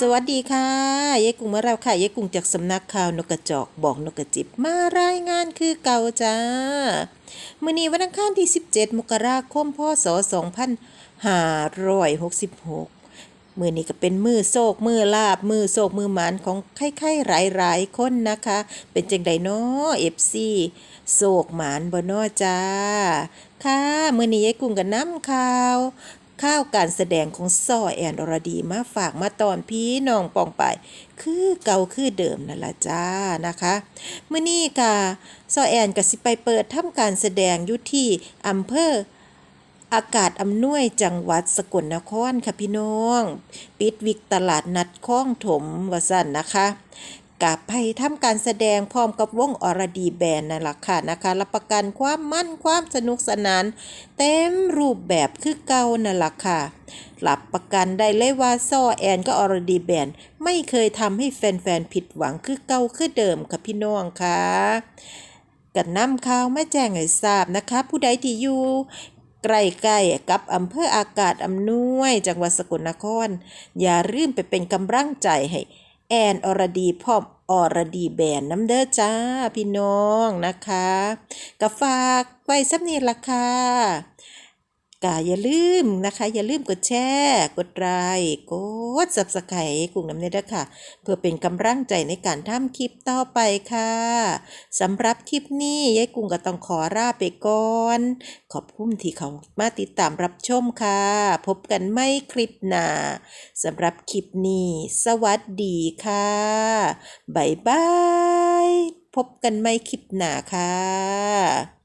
สวัสดีค่ะยายกุ้งมาแล้วค่ะยายกุ้งจากสำนักข่าวนกกระจอกบอกนกกระจิบมารายงานคือเก่าจ้ามื้อนี้วันอังคารที่ 17 มกราคมพศ2566มือนี้ก็เป็นมือโศกมือลาบมือโศกมือหมานของไข่ไข่หลายหลายๆคนนะคะ เป็นจังไดเนาะ FC โศกหมานบ่นาะจ้าค่ะมือนี้ยายกุ้งกับน้ำข่าว ข้าวการแสดงของซ่อแอนอรดีมาฝากมาตอนพี่น้องปองไป คือเก่าคือเดิมนั่นละจ้านะคะเมื้อนี้ค่ะซ่อแอนก็สิไปเปิดทำการแสดงอยู่ที่อำเภออากาศอำนวยจังหวัดสกลนครค่ะพี่น้อง ปิดวิกตลาดนัดคลองถมวสันนะคะ กับไปทำการแสดงพร้อมกับวงอรดีแบนนั่นแหละค่ะนะคะ รับประกันความมั่นความสนุกสนาน เต็มรูปแบบคือเก่านั่นแหละค่ะรับประกันได้เลยว่าซ่อแอนก็อรดีแบนไม่เคยทำให้แฟนๆผิดหวังคือเก่าคือเดิมค่ะพี่น้องค่ะกันนำข่าวมาแจ้งให้ทราบนะคะ ผู้ใดที่อยู่ใกล้ๆกับอำเภออากาศอำนวย จังหวัดสกลนคร อย่าลืมไปเป็นกำลังใจให้แอนอรดีพร้อม อรดีแบนน้ำเด้อจ้า พี่น้องนะคะกะฝากไว้สักนิดละค่ะ กาอย่าลืมนะคะ อย่าลืมกดแชร์ กดไลค์กด subscribe กลุ่มน้ำเนเด้อค่ะ เพื่อเป็นกำลังใจในการทำคลิปต่อไปค่ะสำหรับคลิปนี้ยายกุ้งก็ต้องขอลาไปก่อน ขอบคุณที่เขามาติดตามรับชมค่ะ พบกันไม่คลิปหน้าสำหรับคลิปนี้ สวัสดีค่ะบ๊ายบาย พบกันไม่คลิปหน้าค่ะ